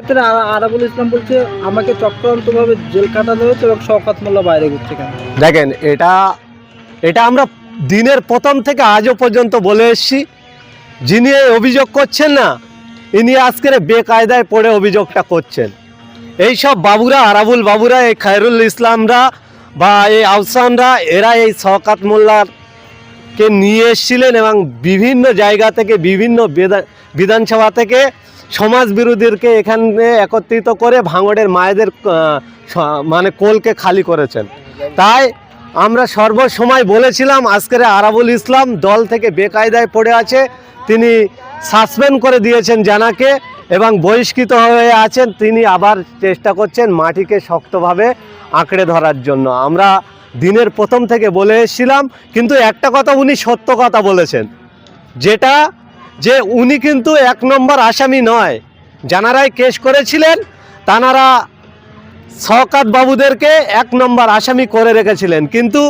ক্ষেত্রে আরাবুল ইসলাম বলছে, আমাকে চক্রান্তভাবে জেল কাটানো হয়েছে এবং শওকাত মোল্লা বাইরে ঘুরছে কেন? দেখেন, এটা এটা আমরা দিনের প্রথম থেকে আজও পর্যন্ত বলে এসেছি। যিনি এই অভিযোগ করছেন না, ইনি আজকের বেকায়দায় পড়ে অভিযোগটা করছেন। এই সব বাবুরা, আরাবুল বাবুরা, এই খায়রুল ইসলামরা বা এই আফসানরা এরা এই শওকাত মোল্লাকে নিয়ে এসেছিলেন এবং বিভিন্ন জায়গা থেকে, বিভিন্ন বিধানসভা থেকে সমাজ বিরোধীদেরকে এখানে একত্রিত করে ভাঙড়ের মায়েদের মানে কোলকে খালি করেছেন। তাই আমরা সর্বসময় বলেছিলাম, আজকের আরাবুল ইসলাম দল থেকে বেকায়দায় পড়ে আছে। তিনি সাসপেন্ড করে দিয়েছেন জানাকে এবং বহিষ্কৃত হয়ে আছেন। তিনি আবার চেষ্টা করছেন মাটিকে শক্তভাবে আঁকড়ে ধরার জন্য। আমরা দিনের প্রথম থেকে বলে এসেছিলাম, কিন্তু একটা কথা উনি সত্য কথা বলেছেন, যেটা যে উনি কিন্তু এক নম্বর আসামি নয়। যানারাই কেস করেছিলেন, তানারা শওকাত বাবুদেরকে এক নম্বর আসামি করে রেখেছিলেন। কিন্তু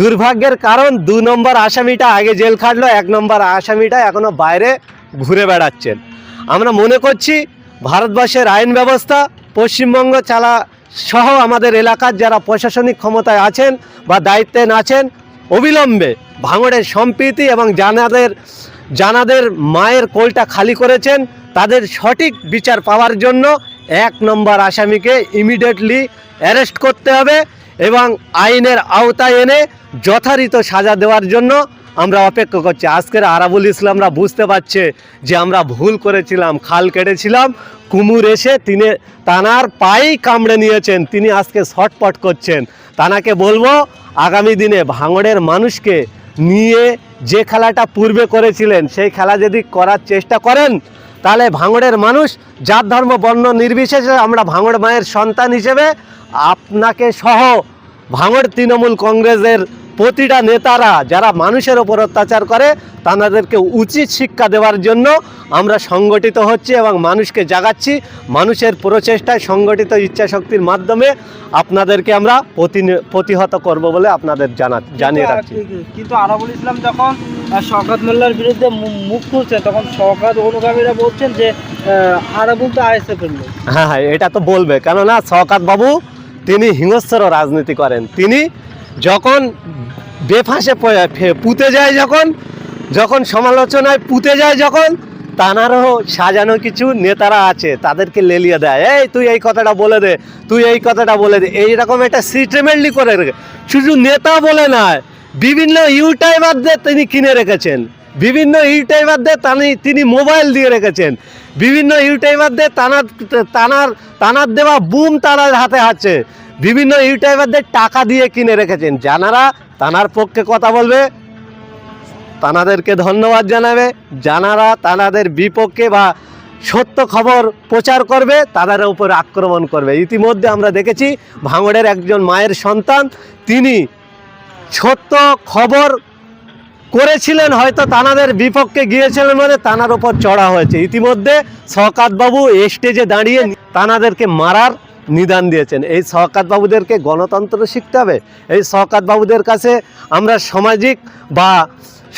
দুর্ভাগ্যের কারণ, দু নম্বর আসামিটা আগে জেল খাটলো, এক নম্বর আসামিটা এখনও বাইরে ঘুরে বেড়াচ্ছেন। আমরা মনে করছি ভারতবর্ষের আইন ব্যবস্থা, পশ্চিমবঙ্গ চালা সহ আমাদের এলাকার যারা প্রশাসনিক ক্ষমতায় আছেন বা দায়িত্বে আছেন, অবিলম্বে ভাঙড়ের সম্প্রীতি এবং জানাদের জানাদের মায়ের কোলটা খালি করেছেন, তাদের সঠিক বিচার পাওয়ার জন্য এক নম্বর আসামিকে ইমিডিয়েটলি অ্যারেস্ট করতে হবে এবং আইনের আওতায় এনে যথারীত সাজা দেওয়ার জন্য আমরা অপেক্ষা করছি। আজকের আরাবুল ইসলামরা বুঝতে পারছে যে আমরা ভুল করেছিলাম, খাল কেটেছিলাম, কুমুর এসে তিনি তানার পায়েই কামড়ে নিয়েছেন, তিনি আজকে ছটপট করছেন। তানাকে বলব, আগামী দিনে ভাঙড়ের মানুষকে নিয়ে যে খেলাটা পূর্বে করেছিলেন, সেই খেলা যদি করার চেষ্টা করেন, তাহলে ভাঙড়ের মানুষ, জাত, ধর্ম, বর্ণ নির্বিশেষে আমরা ভাঙড় মায়ের সন্তান হিসেবে আপনাকে সহ ভাঙড় তৃণমূল কংগ্রেসের প্রতিটা নেতারা যারা মানুষের ওপর অত্যাচার করে তাদেরকে উচিত শিক্ষা দেওয়ার জন্য আমরা সংগঠিত হচ্ছি এবং মানুষকে জাগাচ্ছি। মানুষের প্রচেষ্টায় সংগঠিত ইচ্ছাশক্তির মাধ্যমে আপনাদেরকে আমরা প্রতিনি- প্রতিহত করব বলে আপনাদের জানা জানিয়ে রাখছি। কিন্তু- আরাবুল ইসলাম যখন শওকাত মোল্লার বিরুদ্ধে মুখ খুলছেন তখন শওকাত অনুগামীরা বলছেন যে আরাবুল তো লোক। হ্যাঁ হ্যাঁ এটা তো বলবে। কেননা শওকাত বাবু তিনি হিংস্র রাজনীতি করেন। তিনি যখন বেফাঁসে পুঁতে যায় যখন যখন সমালোচনায় পুঁতে যায় যখন, তানারও সাজানো কিছু নেতারা আছে, তাদেরকে লেলিয়ে দেয়, এই, তুই এই কথাটা বলে দে, তুই এই কথাটা বলে দে। এইরকম একটা সিস্টেমেটলি করে রেখে, শুধু নেতা বলে নয়, বিভিন্ন ইউটাইবারদের তিনি কিনে রেখেছেন, বিভিন্ন ইউটাইবারদের তানি তিনি মোবাইল দিয়ে রেখেছেন, বিভিন্ন ইউটাইবারদের তানার তানার তানার দেওয়া বুম তানার হাতে আছে বিভিন্ন ইউটাইবারদের টাকা দিয়ে কিনে রেখেছেন। জানারা তানার পক্ষে কথা বলবে, তানাদেরকে ধন্যবাদ জানাবে, জানারা তানাদের বিপক্ষে বা সত্য খবর প্রচার করবে, তাদের উপর আক্রমণ করবে। ইতিমধ্যে আমরা দেখেছি ভাঙড়ের একজন মায়ের সন্তান, তিনি সত্য খবর করেছিলেন, হয়তো তানাদের বিপক্ষে গিয়েছিলেন মানে তানার উপর চড়া হয়েছে। ইতিমধ্যে শওকাতবাবু স্টেজে দাঁড়িয়ে তানাদেরকে মারার নিদান দিয়েছেন। এই শওকাতবাবুদেরকে গণতন্ত্র শিখতে হবে। এই শওকাতবাবুদের কাছে আমরা সামাজিক বা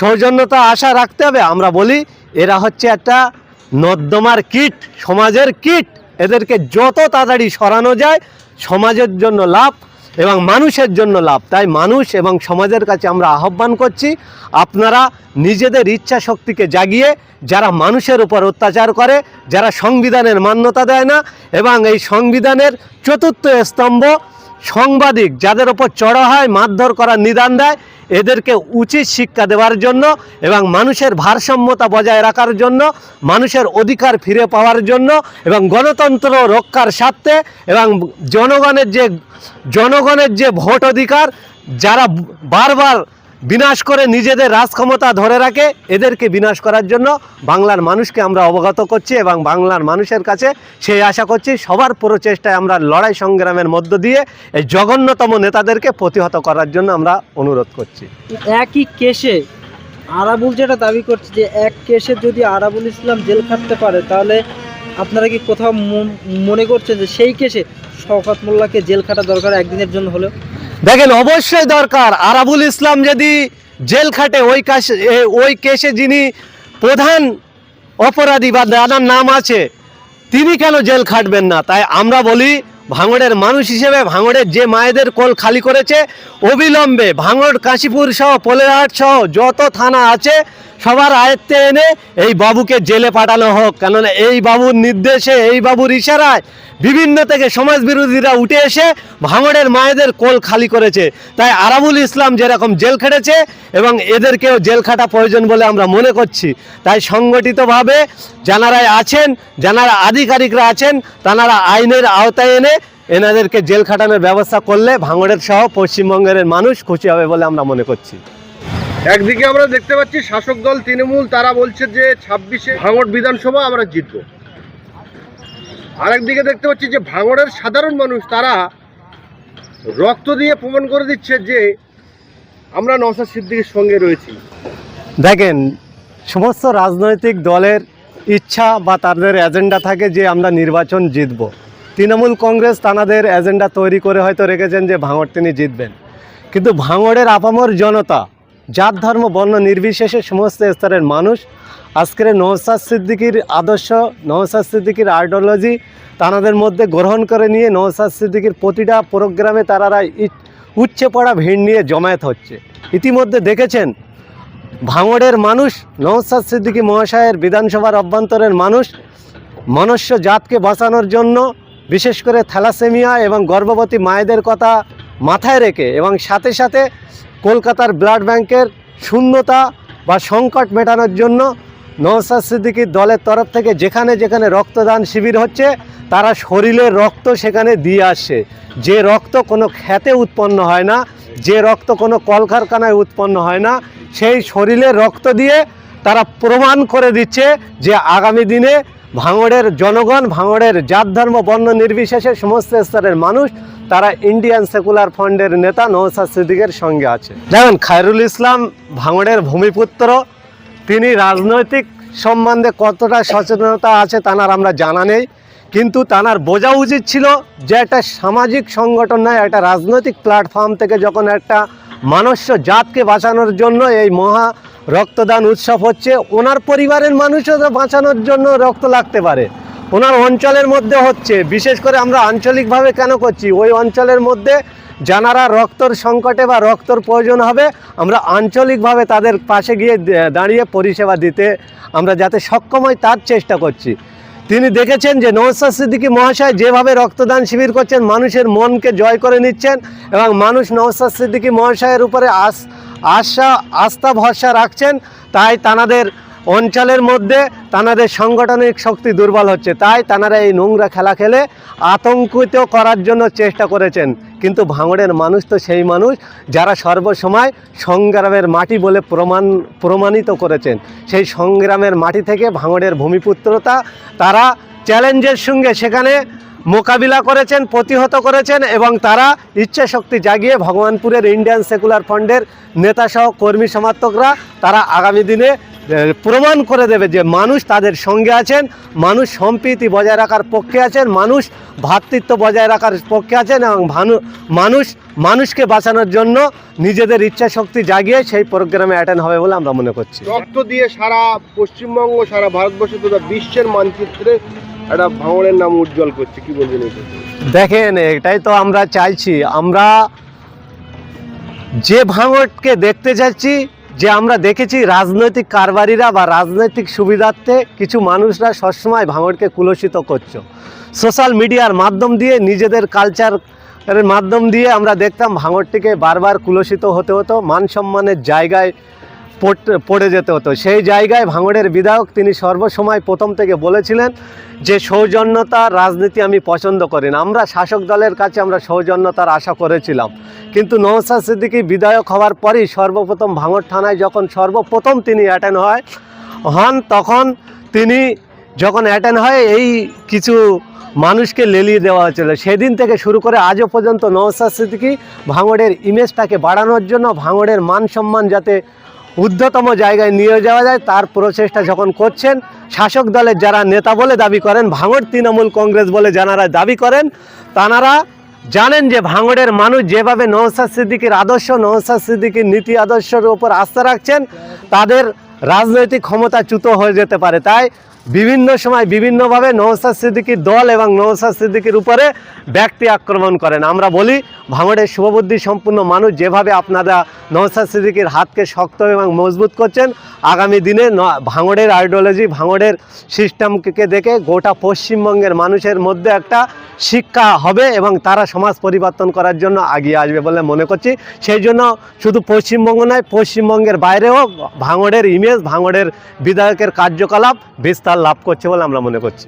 সৌজন্যতা আশা রাখতে হবে। আমরা বলি, এরা হচ্ছে একটা নর্দমার কিট, সমাজের কিট। এদেরকে যত তাড়াতাড়ি সরানো যায়, সমাজের জন্য লাভ এবং মানুষের জন্য লাভ। তাই মানুষ এবং সমাজের কাছে আমরা আহ্বান করছি, আপনারা নিজেদের ইচ্ছা শক্তিকে জাগিয়ে, যারা মানুষের উপর অত্যাচার করে, যারা সংবিধানের মান্যতা দেয় না, এবং এই সংবিধানের চতুর্থ স্তম্ভ, সাংবাদিক, যাদের ওপর চড়া হয়, মারধর করার নিদান দেয় এদেরকে উচিত শিক্ষা দেওয়ার জন্য এবং মানুষের ভারসাম্যতা বজায় রাখার জন্য, মানুষের অধিকার ফিরে পাওয়ার জন্য এবং গণতন্ত্র রক্ষার স্বার্থে এবং জনগণের যে জনগণের যে ভোট অধিকার, যারা বারবার বিনাশ করে নিজেদের রাজক্ষমতা ধরে রাখে, এদেরকে বিনাশ করার জন্য বাংলার মানুষকে আমরা অবগত করছি এবং বাংলার মানুষের কাছে সেই আশা করছি সবার প্রচেষ্টায় আমরা লড়াই সংগ্রামের মধ্য দিয়ে এই জঘন্যতম নেতাদেরকে প্রতিহত করার জন্য আমরা অনুরোধ করছি। একই কেসে আরাবুল যেটা দাবি করছে যে এক কেসে যদি আরাবুল ইসলাম জেল খাটতে পারে, তাহলে আপনারা কি কোথাও মন- করছেন যে সেই কেসে শওকত মোল্লাকে জেল খাটা দরকার একদিনের জন্য হলেও? দেখেন, অবশ্যই দরকার। আরাবুল ইসলাম যদি জেল খাটে, ওই কাশে ওই কেসে যিনি প্রধান অপরাধী বা দাদার নাম আছে, তিনি কেন জেল খাটবেন না? তাই আমরা বলি, ভাঙড়ের মানুষ হিসেবে ভাঙড়ের যে মায়েদের কোল খালি করেছে, অবিলম্বে ভাঙড়, কাশীপুর সহ, পোলেরহাট সহ যত থানা আছে সবার আয়ত্তে এনে এই বাবুকে জেলে পাঠানো হোক। কেননা এই বাবুর নির্দেশে, এই বাবুর ইশারায় বিভিন্ন থেকে সমাজ বিরোধীরা উঠে এসে ভাঙড়ের মায়েদের কোল খালি করেছে। তাই আরাবুল ইসলাম যেরকম জেল খেটেছে এবং এদেরকেও জেল খাটা প্রয়োজন বলে আমরা মনে করছি, তাই সংগঠিতভাবে যারা আছেন যারা আধিকারিকরা আছেন তারা আইনের আওতায় এনে এনাদেরকে জেল খাটানোর ব্যবস্থা করলে ভাঙড়ের সহ পশ্চিমবঙ্গের মানুষ খুশি হবে বলে আমরা মনে করছি। একদিকে আমরা দেখতে পাচ্ছি শাসক দল তৃণমূল, তারা বলছে যে ছাব্বিশে ভাঙড় বিধানসভা আমরা জিতব। আরেকদিকে দেখতে পাচ্ছি যে ভাঙড়ের সাধারণ মানুষ, তারা রক্ত দিয়ে প্রমাণ করে দিচ্ছে যে আমরা নওশাদ সিদ্দিকের সঙ্গে রয়েছি। দেখেন, সমস্ত রাজনৈতিক দলের ইচ্ছা বা তাদের এজেন্ডা থাকে যে আমরা নির্বাচন জিতব। তৃণমূল কংগ্রেস তাদের এজেন্ডা তৈরি করে হয়তো রেখেছেন যে ভাঙড় তিনি জিতবেন। কিন্তু ভাঙড়ের আপামর জনতা জাত, ধর্ম, বর্ণ নির্বিশেষে সমস্ত স্তরের মানুষ। আজকের নওসাদ সিদ্দিকির আদর্শ, নওসাদ সিদ্দিকির আইডিওলজি তাদের মধ্যে গ্রহণ করে নিয়ে নওসাদ সিদ্দিকির প্রতিটা প্রোগ্রামে তারা উচ্চে পড়া ভিড় নিয়ে জমায়েত হচ্ছে। ইতিমধ্যে দেখেছেন, ভাঙড়ের মানুষ, নওসাদ সিদ্দিকী মহাশয়ের বিধানসভার অভ্যন্তরের মানুষ, মনুষ্য জাতকে বাঁচানোর জন্য, বিশেষ করে থ্যালাসেমিয়া এবং গর্ভবতী মায়েদের কথা মাথায় রেখে এবং সাথে সাথে কলকাতার ব্লাড ব্যাংকের শূন্যতা বা সংকট মেটানোর জন্য নওসাদ সিদ্দিকির দলের তরফ থেকে যেখানে যেখানে রক্তদান শিবির হচ্ছে, তারা শরীরের রক্ত সেখানে দিয়ে আসছে। যে রক্ত কোনো খ্যাতে উৎপন্ন হয় না, যে রক্ত কোনো কলকারখানায় উৎপন্ন হয় না, সেই শরীরের রক্ত দিয়ে তারা প্রমাণ করে দিচ্ছে যে আগামী দিনে ভাঙড়ের জনগণ, ভাঙড়ের জাত ধর্ম, বর্ণ নির্বিশেষে সমস্ত স্তরের মানুষ তারা ইন্ডিয়ান সেকুলার ফান্ডের নেতা নৌসাদ সিদ্দিকের সঙ্গে আছে। যেমন খায়রুল ইসলাম ভাঙড়ের ভূমিপুত্র, তিনি রাজনৈতিক সম্বন্ধে কতটা সচেতনতা আছে তানার আমরা জানা নেই, কিন্তু তানার বোঝা উচিত ছিল যে একটা সামাজিক সংগঠন নয়, একটা রাজনৈতিক প্ল্যাটফর্ম থেকে যখন একটা মানুষ্য জাতকে বাঁচানোর জন্য এই মহা রক্তদান উৎসব হচ্ছে, ওনার পরিবারের মানুষও বাঁচানোর জন্য রক্ত লাগতে পারে। ওনার অঞ্চলের মধ্যে হচ্ছে, বিশেষ করে আমরা আঞ্চলিকভাবে কেন করছি? ওই অঞ্চলের মধ্যে যারা রক্তর সংকটে বা রক্তর প্রয়োজন হবে, আমরা আঞ্চলিকভাবে তাদের পাশে গিয়ে দাঁড়িয়ে পরিষেবা দিতে আমরা যাতে সক্ষম হই তার চেষ্টা করছি। তিনি দেখেছেন যে নৌসাদ সিদ্দিকী মহাশয় যেভাবে রক্তদান শিবির করছেন, মানুষের মনকে জয় করে নিচ্ছেন এবং মানুষ নৌসাদ সিদ্দিকী মহাশয়ের উপরে আস, আশা, আস্থা ভরসা রাখছেন, তাই তানাদের অঞ্চলের মধ্যে তানাদের সাংগঠনিক শক্তি দুর্বল হচ্ছে। তাই তানারা এই নোংরা খেলা খেলে আতঙ্কিত করার জন্য চেষ্টা করেছেন। কিন্তু ভাঙড়ের মানুষ তো সেই মানুষ যারা সর্বসময় সংগ্রামের মাটি বলে প্রমাণ, প্রমাণিত করেছেন। সেই সংগ্রামের মাটি থেকে ভাঙড়ের ভূমিপুত্রতা, তারা চ্যালেঞ্জের সঙ্গে সেখানে মোকাবিলা করেছেন, প্রতিহত করেছেন এবং তারা ইচ্ছা শক্তি জাগিয়ে ভগবানপুরের ইন্ডিয়ান সেকুলার ফান্ডের নেতাসহ কর্মী সমর্থকরা, তারা আগামী দিনে প্রমাণ করে দেবে যে মানুষ তাদের সঙ্গে আছেন মানুষ সম্প্রীতি বজায় রাখার পক্ষে আছেন মানুষ ভ্রাতৃত্ব বজায় রাখার পক্ষে আছেন এবং ভানু মানুষ মানুষকে বাঁচানোর জন্য নিজেদের ইচ্ছা শক্তি জাগিয়ে সেই প্রোগ্রামে অ্যাটেন্ড হবে বলে আমরা মনে করছি। রক্ত দিয়ে সারা পশ্চিমবঙ্গ সারা ভারতবর্ষ তথা বিশ্বের মানচিত্রে একটা ভাঙড়ের নাম উজ্জ্বল করছে। কি বলবেন দেখেন এটাই তো আমরা চাইছি। আমরা যে ভাঙড়কে দেখতে যাচ্ছি যে আমরা দেখেছি রাজনৈতিক কারবারিরা বা রাজনৈতিক সুবিধার্থে কিছু মানুষরা সবসময় ভাঙড়কে কুলসিত করছ। সোশ্যাল মিডিয়ার মাধ্যম দিয়ে, নিজেদের কালচার এর মাধ্যম দিয়ে আমরা দেখতাম ভাঙড়টিকে বারবার কুলসিত হতে হতো। মান সম্মানের জায়গায় পড়ে যেতে হতো। সেই জায়গায় ভাঙড়ের বিধায়ক তিনি সর্বসময় প্রথম থেকে বলেছিলেন যে সৌজন্যতার রাজনীতি আমি পছন্দ করি না। আমরা শাসক দলের কাছে আমরা সৌজন্যতার আশা করেছিলাম। কিন্তু নৌসাদ সিদ্দিকী বিধায়ক হওয়ার পরই সর্বপ্রথম ভাঙড় থানায় যখন সর্বপ্রথম তিনি অ্যাটেন্ড হয়, হন, তখন তিনি যখন অ্যাটেন্ড হয়, এই কিছু মানুষকে লেলিয়ে দেওয়া হয়েছিল। সেদিন থেকে শুরু করে আজও পর্যন্ত নৌসাদ সিদ্দিকী ভাঙড়ের ইমেজটাকে বাড়ানোর জন্য ভাঙড়ের মান সম্মান যাতে ঊর্ধ্বতম জায়গায় নিয়ে যাওয়া যায়। তার প্রচেষ্টা যখন করছেন, শাসক দলের যারা নেতা বলে দাবি করেন, ভাঙড় তৃণমূল কংগ্রেস বলে যারা দাবি করেন, তাঁরা জানেন যে ভাঙড়ের মানুষ যেভাবে নৌসাদ সিদ্দিকির আদর্শ নৌসাদ সিদ্দিকির নীতি আদর্শের ওপর আস্থা রাখছেন, তাদের রাজনৈতিক ক্ষমতা চ্যুত হয়ে যেতে পারে। তাই বিভিন্ন সময় বিভিন্নভাবে নৌসাদ সিদ্দিকির দল এবং নৌসাদ সিদ্দিকির উপরে ব্যক্তি আক্রমণ করেন। আমরা বলি, ভাঙড়ের শুভবুদ্ধি সম্পূর্ণ মানুষ যেভাবে আপনারা নৌসাদ সিদ্দিকির হাতকে শক্ত এবং মজবুত করছেন, আগামী দিনে ভাঙড়ের আইডিওলজি, ভাঙড়ের সিস্টেমকে দেখে গোটা পশ্চিমবঙ্গের মানুষের মধ্যে একটা শিক্ষা হবে এবং তারা সমাজ পরিবর্তন করার জন্য এগিয়ে আসবে বলে মনে করছি। সেই জন্য শুধু পশ্চিমবঙ্গ নয়, পশ্চিমবঙ্গের বাইরেও ভাঙড়ের ইমেজ ভাঙড়ের বিধায়কের কার্যকলাপ বিস্তার লাভ করছে বলে আমরা মনে করছি।